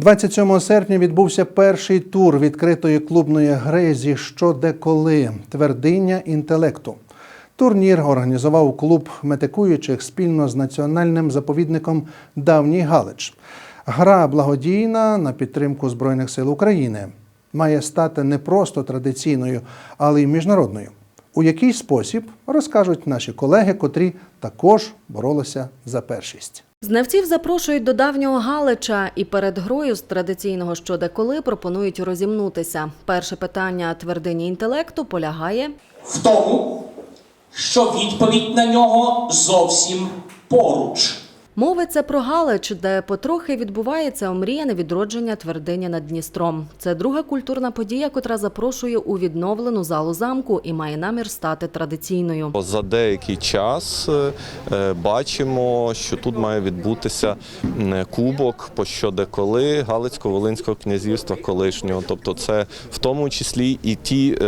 27 серпня відбувся перший тур відкритої клубної гри зі що де коли твердиня інтелекту. Турнір організував клуб метикуючих спільно з національним заповідником Давній Галич. Гра благодійна на підтримку Збройних сил України має стати не просто традиційною, але й міжнародною. У який спосіб розкажуть наші колеги, котрі також боролися за першість. Знавців запрошують до давнього Галича і перед грою з традиційного що де коли пропонують розімнутися. Перше питання твердині інтелекту полягає в тому, що відповідь на нього зовсім поруч. Мовиться про Галич, де потрохи відбувається омріяне відродження твердині над Дністром. Це друга культурна подія, котра запрошує у відновлену залу замку і має намір стати традиційною. За деякий час е, е, бачимо, що тут має відбутися кубок по що де коли Галицько-Волинського князівства колишнього. Тобто, це в тому числі і ті е,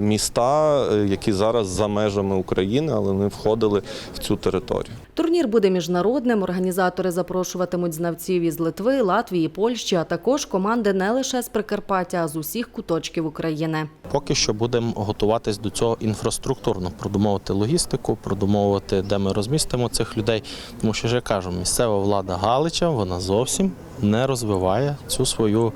міста, які зараз за межами України, але не входили в цю територію. Турнір буде міжнародним. Організатори запрошуватимуть знавців із Литви, Латвії, Польщі, а також команди не лише з Прикарпаття, а з усіх куточків України. Поки що будемо готуватись до цього інфраструктурно, продумовувати логістику, продумовувати, де ми розмістимо цих людей. Тому що я кажу, місцева влада Галича вона зовсім не розвиває цю свою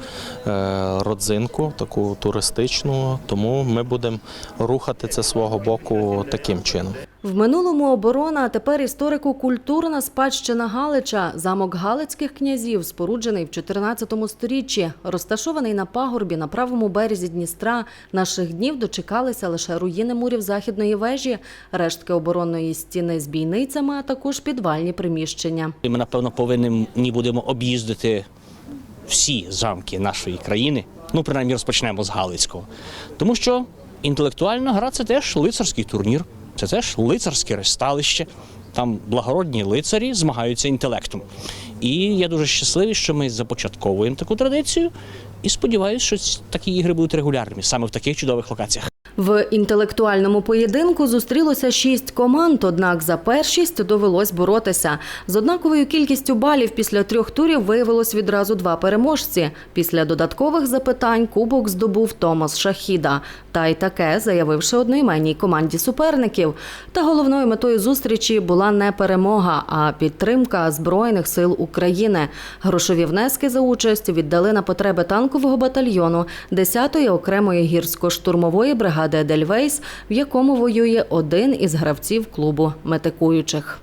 е, родзинку, таку туристичну. Тому ми будемо рухати це свого боку таким чином. В минулому оборона, а тепер історико-культурна спадщина Галича. Замок Галицьких князів, споруджений в 14 сторіччі, розташований на пагорбі на правому березі Дністра. Наших днів дочекалися лише руїни мурів західної вежі, рештки оборонної стіни з бійницями, а також підвальні приміщення. Ми, напевно, повинні будемо об'їздити всі замки нашої країни. Ну, принаймні, розпочнемо з Галицького. Тому що інтелектуальна гра це теж лицарський турнір, це теж лицарське ресталище. Там благородні лицарі змагаються інтелектом. І я дуже щасливий, що ми започатковуємо таку традицію. І сподіваюся, що такі ігри будуть регулярними саме в таких чудових локаціях. В інтелектуальному поєдинку зустрілося шість команд, однак за першість довелось боротися. З однаковою кількістю балів після трьох турів виявилось відразу два переможці. Після додаткових запитань кубок здобув Томас Шахіда. Та й таке, заявивши одноіменній команді суперників. Та головною метою зустрічі була не перемога, а підтримка Збройних сил України. Грошові внески за участь віддали на потреби танкового батальйону 10-ї окремої гірсько-штурмової бригади Едельвейс, в якому воює один із гравців клубу метикуючих.